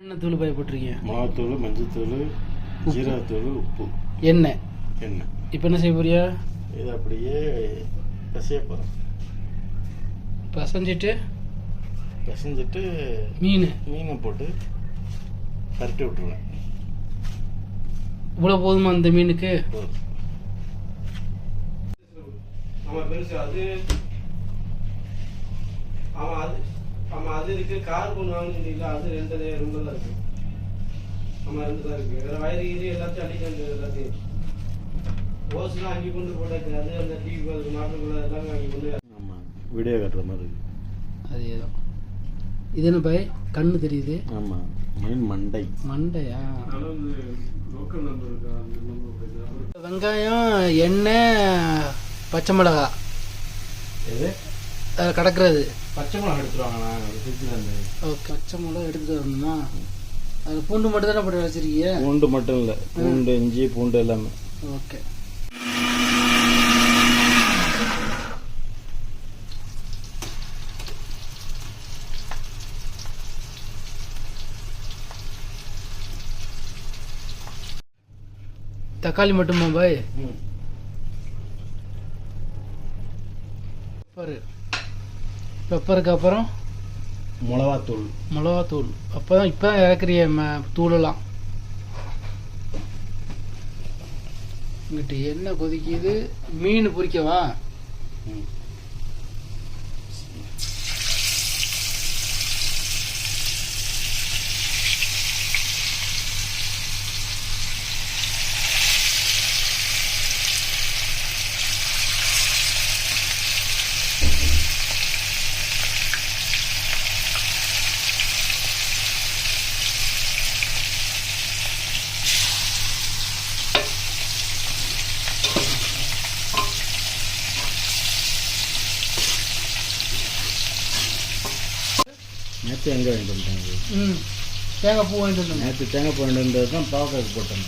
என்ன தூள் பாய் போட்டிருக்கீங்க மிளகாத்தூள் மஞ்சத்தூள் ஜீரகத்தூள் உப்பு. எண்ணெய் எண்ணெய் இப்போ என்ன செய்ய போறியா? இது அப்படியே பசைய போகிறோம் பசஞ்சிட்டு பிசைஞ்சிட்டு மீன். மீனை போட்டு பரட்டி விட்ருவேன் இவ்வளோ போதுமா அந்த மீனுக்கு? ஆமாம் பெருசு அது ஆமாம் அது ஆமாம் அது இருக்கு கார் ஒன்று வாங்கினீங்களா அது ரெண்டு ரெண்டு தான் இருக்கு. ஆமாம் ரெண்டு தான் இருக்கு. வேற வயிறு இது எல்லாத்தையும் அடிக்க எல்லாத்தையும். ஓஸ்லாம் அங்கே கொண்டு போட்டாச்சு. அது அந்த டிவி மாட்டுக்குள்ள எல்லாமே அங்கே கொண்டு ஆமாம் வீடியோ காட்டுற மாதிரி இருக்கு. அது ஏதோ. இது என்ன பாய் கண்ணு தெரியுது. ஆமாம் மீன் மண்டை. மண்டையா? வெங்காயம் எண்ணெய் பச்சை மிளகா. எது? கிடக்குறது. பச்சை மிளகா எடுத்துருவாங்கண்ணா ஓகே பச்சை மிளகா எடுத்துட்டு வரணுமா? அது பூண்டு மட்டும் தானே போட்டு வச்சிருக்கீங்க பூண்டு மட்டும் இல்லை பூண்டு இஞ்சி பூண்டு எல்லாமே. ஓகே. தக்காளி மட்டுமா பாய்? பெப்பரு பெப்பருக்கு அப்புறம் மிளகாத்தூள். மிளகாத்தூள். அப்போ தான் இப்போ தான் இறக்குறிய தூளெல்லாம். இங்கிட்டு எண்ணெய் கொதிக்குது. மீன் பொரிக்கவா? ம். நேற்று எங்கே வாங்கிட்டு வந்துட்டாங்க? ம் தேங்காய் பூ வாங்கிட்டு வந்தோம். நேற்று தேங்காய் பூ வாங்கிட்டு வந்தது தான் பாவக்காய்க்கு போட்டோம்.